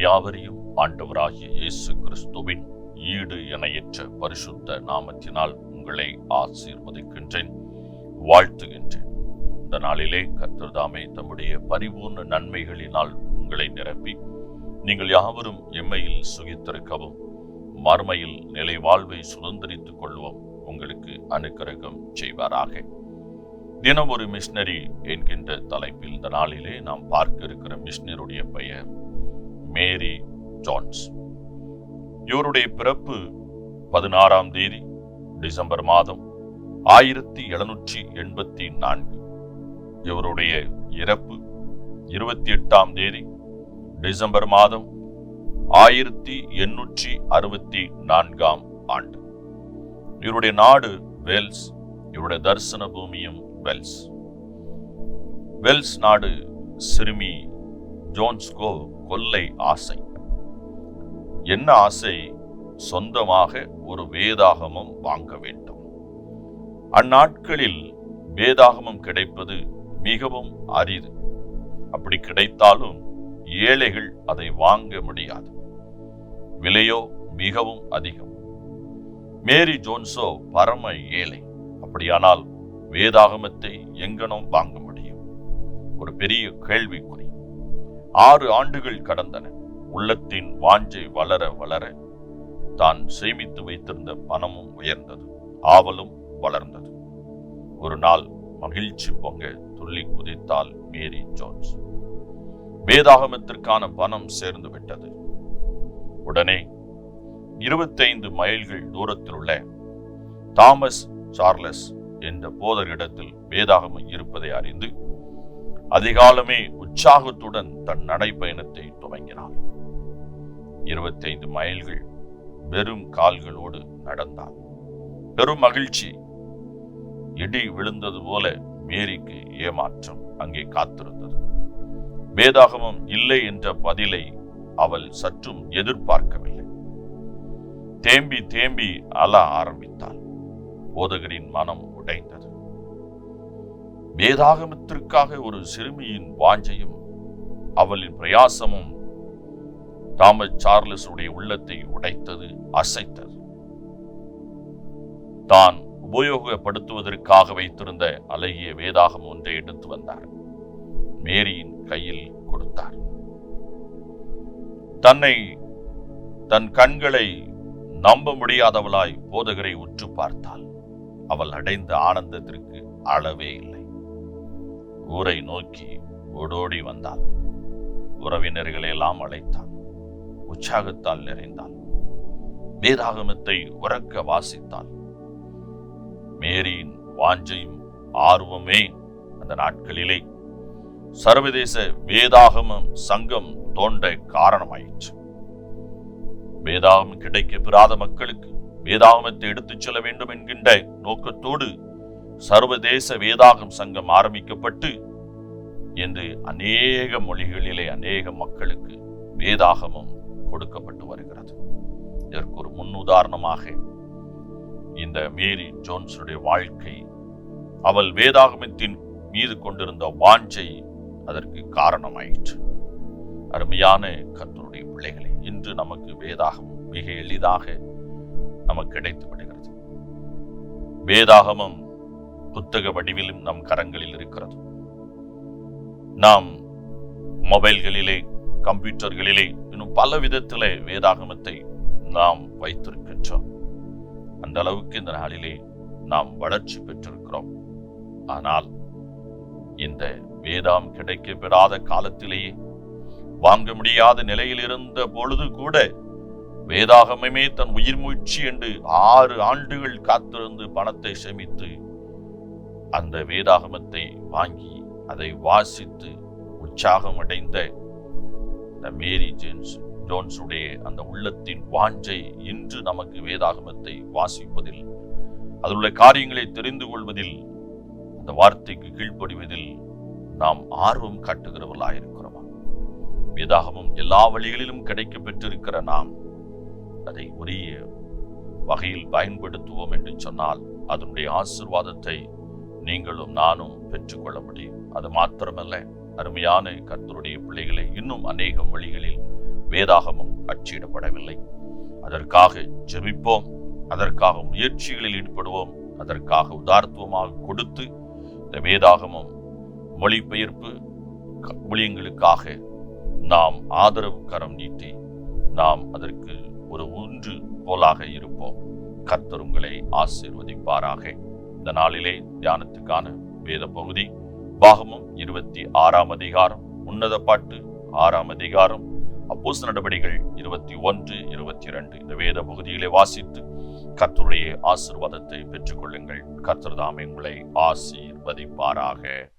யாவரையும் ஆண்டவராகிய இயேசு கிறிஸ்துவின் ஈடு இணையற்ற பரிசுத்த நாமத்தினால் உங்களை ஆசீர்வதிக்கின்றேன் வாழ்த்துகின்றேன். இந்த நாளிலே கர்த்தர்தாமே தம்முடைய பரிபூர்ண நன்மைகளினால் உங்களை நிரப்பி நீங்கள் யாவரும் எம்மையில் சுகித்திருக்கவும் மறுமையில் நிலை வாழ்வை சுதந்திரித்துக் கொள்வோம் உங்களுக்கு அனுக்கிரகம் செய்வாராக. தினம் ஒரு மிஷினரி என்கின்ற தலைப்பில் இந்த நாளிலே நாம் பார்க்க இருக்கிற மிஷினருடைய பெயர் மேரி ஜான்ஸ். இவருடைய பிறப்பு பதினாறாம் தேதி டிசம்பர் மாதம் ஆயிரத்தி எழுநூற்றி எண்பத்தி நான்கு. இவருடைய இறப்பு இருபத்தி எட்டாம் தேதி டிசம்பர் மாதம் ஆயிரத்தி எண்ணூற்றி அறுபத்தி நான்காம் ஆண்டு. இவருடைய நாடு வேல்ஸ். இவருடைய தரிசன பூமியும் வெல்ஸ். வெல்ஸ் நாடு சிறுமி ஜோன்ஸ்கோ கொல்லை ஆசை. என்ன ஆசை? சொந்தமாக ஒரு வேதாகமம் வாங்க வேண்டும். அந்நாட்களில் வேதாகமம் கிடைப்பது மிகவும் அரிது. அப்படி கிடைத்தாலும் ஏழைகள் அதை வாங்க முடியாது. விலையோ மிகவும் அதிகம். மேரி ஜோன்ஸோ பரம ஏழை. அப்படியானால் வேதாகமத்தை எங்கனும் வாங்க முடியும்? ஒரு பெரிய கேள்விக்குறி. ஆறு ஆண்டுகள் கடந்தன. உள்ளத்தின் வாஞ்சை வளர வளர தான் சேமித்து வைத்திருந்த பணமும் உயர்ந்தது. ஆவலும் வளர்ந்தது. ஒரு நாள் மகிழ்ச்சி பொங்க துள்ளி குதித்தால் மேரி ஜோன்ஸ். வேதாகமத்திற்கான பணம் சேர்ந்து விட்டது. உடனே இருபத்தைந்து மைல்கள் தூரத்தில் உள்ள தாமஸ் சார்லஸ் என்ற போதரிடத்தில் வேதாகமம் இருப்பதை அறிந்து அதிகாலமே உற்சாகத்துடன் தன் நடைப்பயணத்தை துவங்கினார் இருபத்தைந்து மைல்கள் வெறும் கால்களோடு நடந்தார் பெரும் மகிழ்ச்சி. இடி விழுந்தது போல மேரிக்கு ஏமாற்றம் அங்கே காத்திருந்தது. வேதாகமம் இல்லை என்ற பதிலை அவள் சற்றும் எதிர்பார்க்கவில்லை. தேம்பி தேம்பி அல ஆரம்பித்தாள். போதகரின் மனம் உடைந்தது. வேதாகமத்திற்காக ஒரு சிறுமியின் வாஞ்சையும் அவளின் பிரயாசமும் தாமஸ் சார்லஸுடைய உள்ளத்தை உடைத்தது அசைத்தது. தான் உபயோகப்படுத்துவதற்காக வைத்திருந்த அழகிய வேதாகம் ஒன்றை எடுத்து வந்தார். மேரியின் கையில் கொடுத்தார். தன்னை தன் கண்களை நம்ப முடியாதவளாய் போதகரை உற்று பார்த்தாள். அவள் அடைந்த ஆனந்தத்திற்கு அளவே இல்லை. ஊரை நோக்கி ஓடோடி வந்தாள். உறவினர்களை எல்லாம் அழைத்தாள். உற்சாகத்தால் நிறைந்தாள். வேதாகமத்தை உறக்க வாசித்தாள். மேரியின் வாஞ்சையும் ஆர்வமே அந்த நாட்களிலே சர்வதேச வேதாகமம் சங்கம் தோன்ற காரணமாயிற்று. வேதாகம் கிடைக்க பெறாத மக்களுக்கு வேதாகமத்தை எடுத்துச் செல்ல வேண்டும் என்கின்ற நோக்கத்தோடு சர்வதேச வேதாகம் சங்கம் ஆரம்பிக்கப்பட்டு என்று அநேக மொழிகளிலே அநேக மக்களுக்கு வேதாகமம் கொடுக்கப்பட்டு வருகிறது. இதற்கு ஒரு முன்னுதாரணமாக இந்த மேரி ஜோன்ஸுடைய வாழ்க்கை அவள் வேதாகமத்தின் மீது கொண்டிருந்த வாஞ்சை அதற்கு காரணமாயிற்று. அருமையான கர்த்தருடைய பிள்ளைகளை இன்று நமக்கு வேதாகமம் மிக எளிதாக நமக்கு கிடைத்து விடுகிறது. வேதாகமம் புத்தக வடிவிலும் நம் கரங்களில் இருக்கிறது. நாம் மொபைல்களிலே கம்ப்யூட்டர்களிலே இன்னும் பல விதத்திலே வேதாகமத்தை நாம் வைத்திருக்கின்றோம். அந்த அளவுக்கு இந்த நாளிலே நாம் வளர்ச்சி பெற்றிருக்கிறோம். ஆனால் இந்த வேதாம் கிடைக்க பெறாத காலத்திலேயே வாங்க முடியாத நிலையில் இருந்த பொழுது கூட வேதாகமமே தன் உயிர் மூச்சு என்று ஆறு ஆண்டுகள் காத்திருந்து பணத்தை சேமித்து அந்த வேதாகமத்தை வாங்கி அதை வாசித்து உற்சாகம் அடைந்த இந்த மேரி ஜேம்ஸ் ஜோன்ஸுடைய அந்த உள்ளத்தின் வாஞ்சை இன்று நமக்கு வேதாகமத்தை வாசிப்பதில் அதில் உள்ள காரியங்களை தெரிந்து கொள்வதில் அந்த வார்த்தைக்கு கீழ்ப்படிவதில் நாம் ஆர்வம் காட்டுகிறவர்களாயிருக்கிறோமா? வேதாகமம் எல்லா வழிகளிலும் கிடைக்க பெற்றிருக்கிற நாம் அதை உரிய வகையில் பயன்படுத்துவோம் என்று சொன்னால் அதனுடைய ஆசிர்வாதத்தை நீங்களும் நானும் பெற்றுக்கொள்ள முடியும். அது மாத்திரமல்ல அருமையான கர்த்தருடைய பிள்ளைகளை இன்னும் அநேக வழிகளில் வேதாகமும் அச்சிடப்படவில்லை. அதற்காக ஜெபிப்போம் அதற்காக முயற்சிகளில் ஈடுபடுவோம் அதற்காக உதார்த்துவமாக கொடுத்து இந்த வேதாகமும் மொழிபெயர்ப்பு க- ஊழியங்களுக்காக நாம் ஆதரவு கரம் நீட்டி நாம் அதற்கு ஒரு ஒன்று போலாக இருப்போம். கர்த்தர் உங்களை ஆசீர்வதிப்பாராக. இந்த நாளிலே தியானத்துக்கான வேத பகுதி பாகமும் இருபத்தி ஆறாம் அதிகாரம் உன்னத பாட்டு ஆறாம் அதிகாரம் அப்போஸ் நடவடிக்கைகள் இருபத்தி ஒன்று இருபத்தி இரண்டு. இந்த வேத பகுதியிலே வாசித்து கர்த்தருடைய ஆசிர்வாதத்தை பெற்றுக்கொள்ளுங்கள். கர்த்தர் தாமே உங்களை ஆசீர்வதிப்பாராக.